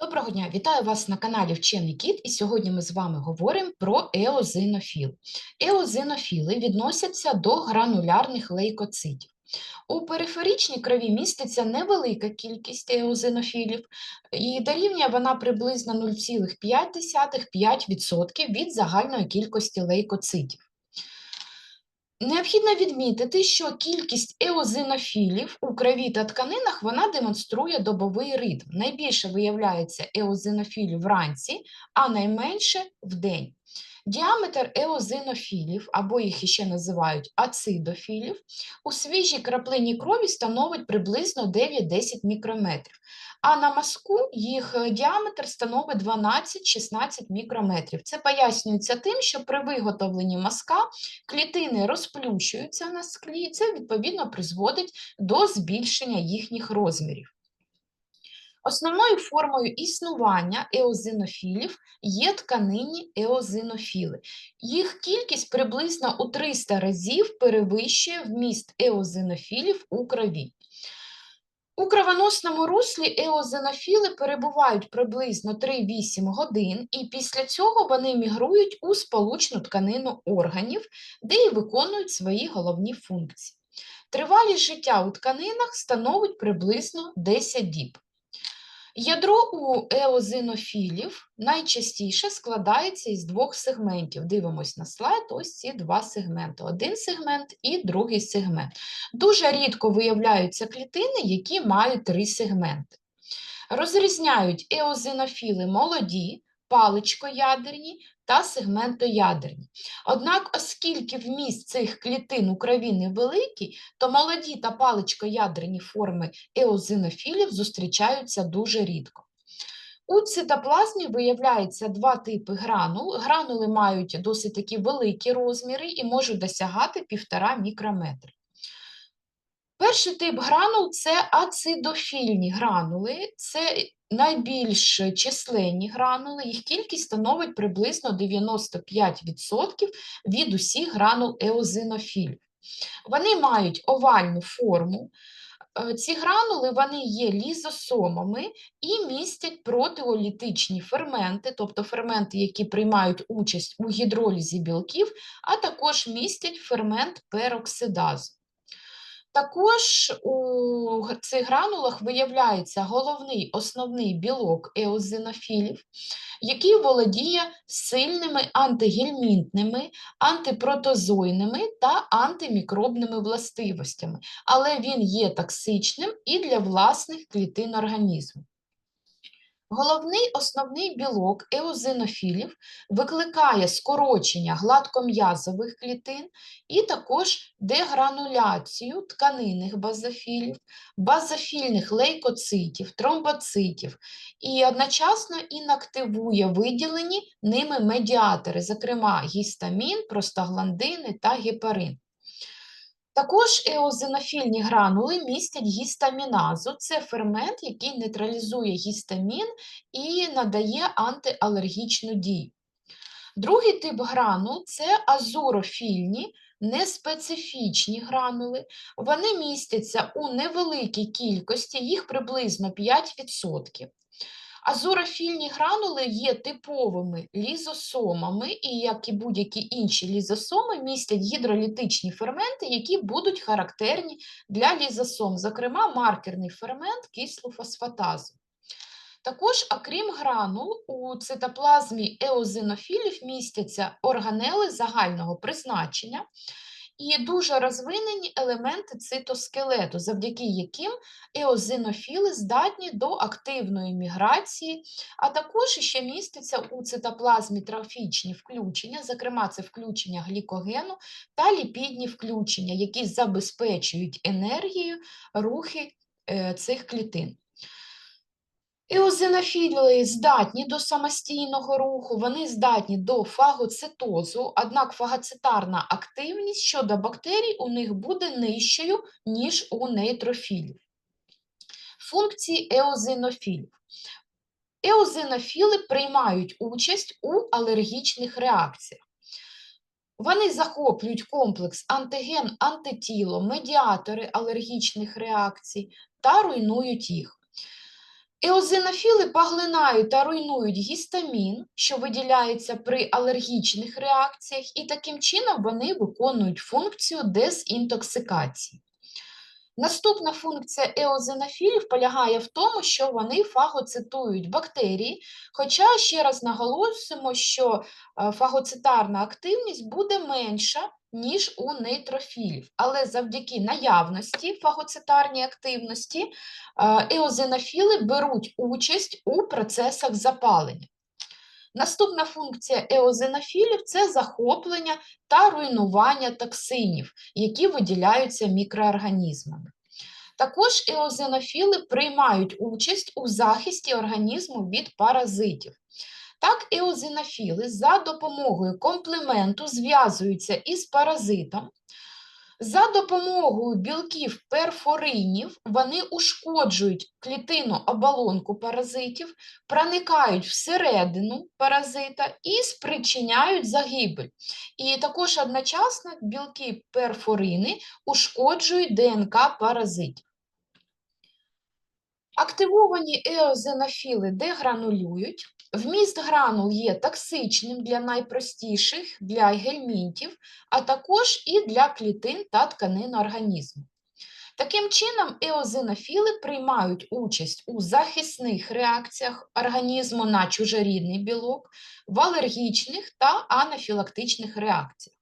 Доброго дня, вітаю вас на каналі Вчений Кіт, і сьогодні ми з вами говоримо про еозинофіл. Еозинофіли відносяться до гранулярних лейкоцитів. У периферичній крові міститься невелика кількість еозинофілів, і дорівнює вона приблизно 0,5-5% від загальної кількості лейкоцитів. Необхідно відмітити, що кількість еозинофілів у крові та тканинах вона демонструє добовий ритм. Найбільше виявляється еозинофілів вранці, а найменше вдень. Діаметр еозинофілів, або їх ще називають ацидофілів, у свіжій краплині крові становить приблизно 9-10 мікрометрів, а на мазку їх е, діаметр становить 12-16 мікрометрів. Це пояснюється тим, що при виготовленні мазка клітини розплющуються на склі, і це відповідно призводить до збільшення їхніх розмірів. Основною формою існування еозинофілів є тканинні еозинофіли. Їх кількість приблизно у 300 разів перевищує вміст еозинофілів у крові. У кровоносному руслі еозинофіли перебувають приблизно 3-8 годин, і після цього вони мігрують у сполучну тканину органів, де і виконують свої головні функції. Тривалість життя у тканинах становить приблизно 10 діб. Ядро у еозинофілів найчастіше складається із двох сегментів. Дивимось на слайд, ось ці два сегменти. Один сегмент і другий сегмент. Дуже рідко виявляються клітини, які мають три сегменти. Розрізняють еозинофіли молоді, паличкоядерні та сегментоядерні. Однак, оскільки вміст цих клітин у крові невеликий, то молоді та паличкоядерні форми еозинофілів зустрічаються дуже рідко. У цитоплазмі виявляється два типи гранул. Гранули мають досить такі великі розміри і можуть досягати 1,5 мікрометри. Перший тип гранул це ацидофільні гранули, це найбільш численні гранули, їх кількість становить приблизно 95% від усіх гранул еозинофілів. Вони мають овальну форму. Е, ці гранули вони є лізосомами і містять протеолітичні ферменти, тобто ферменти, які приймають участь у гідролізі білків, а також містять фермент пероксидазу. Також у цих гранулах виявляється головний основний білок еозинофілів, який володіє сильними антигельмінтними, антипротозойними та антимікробними властивостями, але він є токсичним і для власних клітин організму. Головний основний білок еозинофілів викликає скорочення гладком'язових клітин і також дегрануляцію тканинних базофілів, базофільних лейкоцитів, тромбоцитів і одночасно інактивує виділені ними медіатори, зокрема гістамін, простагландини та гепарин. Також еозинофільні гранули містять гістаміназу. Це фермент, який нейтралізує гістамін і надає антиалергічну дію. Другий тип гранул це азурофільні, неспецифічні гранули. Вони містяться у невеликій кількості, їх приблизно 5%. Азурофільні гранули є типовими лізосомами, і, як і будь-які інші лізосоми, містять гідролітичні ферменти, які будуть характерні для лізосом, зокрема, маркерний фермент кислофосфатазу. Також, окрім гранул, у цитоплазмі еозинофілів містяться органели загального призначення, і дуже розвинені елементи цитоскелету, завдяки яким еозинофіли здатні до активної міграції, а також ще міститься у цитоплазмі трофічні включення, зокрема, це включення глікогену та ліпідні включення, які забезпечують енергію рухи е, цих клітин. Еозинофіли здатні до самостійного руху, вони здатні до фагоцитозу, однак фагоцитарна активність щодо бактерій у них буде нижчою, ніж у нейтрофілів. Функції еозинофілів. Еозинофіли приймають участь у алергічних реакціях. Вони захоплюють комплекс антиген, антитіло, медіатори алергічних реакцій та руйнують їх. Еозинофіли поглинають та руйнують гістамін, що виділяється при алергічних реакціях, і таким чином вони виконують функцію дезінтоксикації. Наступна функція еозинофілів полягає в тому, що вони фагоцитують бактерії, хоча ще раз наголосимо, що е, фагоцитарна активність буде менша, ніж у нейтрофілів, але завдяки наявності фагоцитарній активності е, еозинофіли беруть участь у процесах запалення. Наступна функція еозинофілів це захоплення та руйнування токсинів, які виділяються мікроорганізмами. Також еозинофіли приймають участь у захисті організму від паразитів. Так, еозинофіли за допомогою комплементу зв'язуються із паразитом, за допомогою білків перфоринів вони ушкоджують клітину оболонку паразитів, проникають всередину паразита і спричиняють загибель. І також одночасно білки перфорини ушкоджують ДНК паразитів. Активовані еозинофіли дегранулюють. Вміст гранул є токсичним для найпростіших, для гельмінтів, а також і для клітин та тканин організму. Таким чином, еозинофіли приймають участь у захисних реакціях організму на чужорідний білок, в алергічних та анафілактичних реакціях.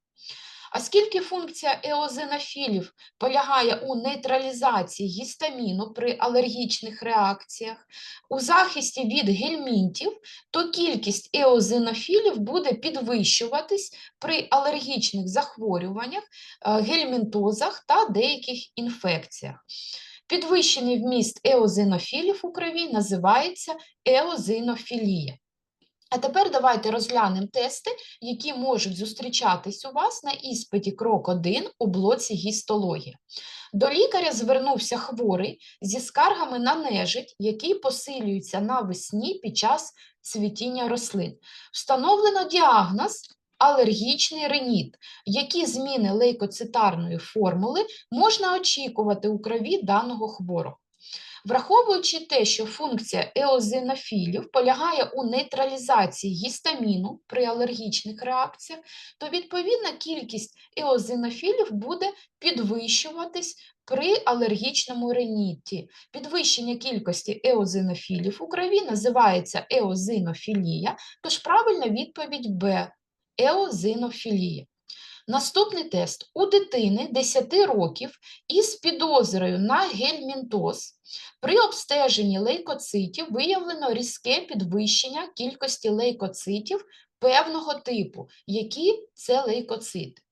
Оскільки функція еозинофілів полягає у нейтралізації гістаміну при алергічних реакціях, у захисті від гельмінтів, то кількість еозинофілів буде підвищуватись при алергічних захворюваннях, е, гельмінтозах та деяких інфекціях. Підвищений вміст еозинофілів у крові називається еозинофілія. А тепер давайте розглянемо тести, які можуть зустрічатись у вас на іспиті крок 1 у блоці гістологія. До лікаря звернувся хворий зі скаргами на нежить, який посилюється навесні під час цвітіння рослин. Встановлено діагноз алергічний реніт, які зміни лейкоцитарної формули можна очікувати у крові даного хворого. Враховуючи те, що функція еозинофілів полягає у нейтралізації гістаміну при алергічних реакціях, то відповідна кількість еозинофілів буде підвищуватись при алергічному реніті. Підвищення кількості еозинофілів у крові називається еозинофілія, тож правильна відповідь Б еозинофілія. Наступний тест. У дитини 10 років із підозрою на гельмінтоз при обстеженні лейкоцитів виявлено різке підвищення кількості лейкоцитів певного типу, які це лейкоцити.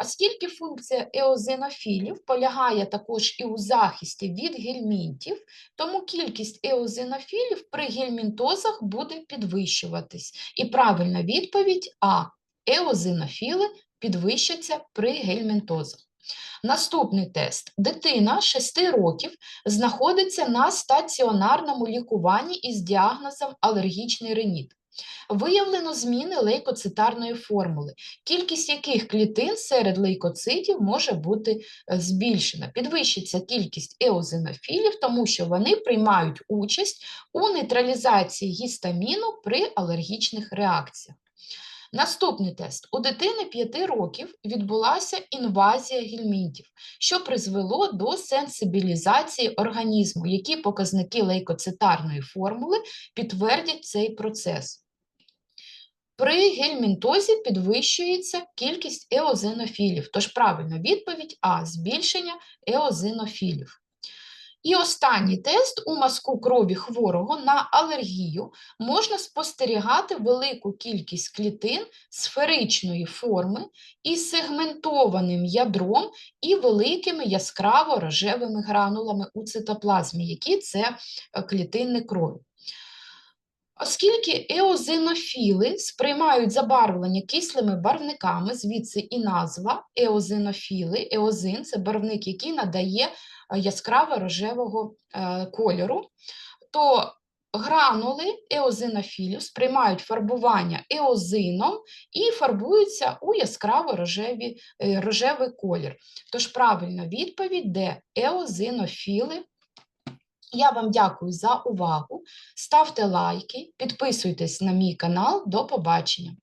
Оскільки функція еозинофілів полягає також і у захисті від гельмінтів, тому кількість еозинофілів при гельмінтозах буде підвищуватись. І правильна відповідь А. Еозинофіли підвищаться при гельмінтозах. Наступний тест. Дитина 6 років знаходиться на стаціонарному лікуванні із діагнозом алергічний реніт. Виявлено зміни лейкоцитарної формули, кількість яких клітин серед лейкоцитів може бути е, збільшена. Підвищиться кількість еозинофілів, тому що вони приймають участь у нейтралізації гістаміну при алергічних реакціях. Наступний тест. У дитини 5 років відбулася інвазія гельмінтів, що призвело до сенсибілізації організму, які показники лейкоцитарної формули підтвердять цей процес. При гельмінтозі підвищується кількість еозинофілів, тож правильна відповідь А збільшення еозинофілів. І останній тест у мазку крові хворого на алергію можна спостерігати велику кількість клітин сферичної форми із сегментованим ядром і великими яскраво рожевими гранулами у цитоплазмі, які це е, клітини крові. Оскільки еозинофіли сприймають забарвлення кислими барвниками, звідси і назва еозинофіли, еозин це барвник, який надає яскраво рожевого е, кольору, то гранули еозинофілів сприймають фарбування еозином і фарбуються у яскраво е, рожевий колір. Тож правильна відповідь, де еозинофіли Я вам дякую за увагу. Ставте лайки, підписуйтесь на мій канал. До побачення!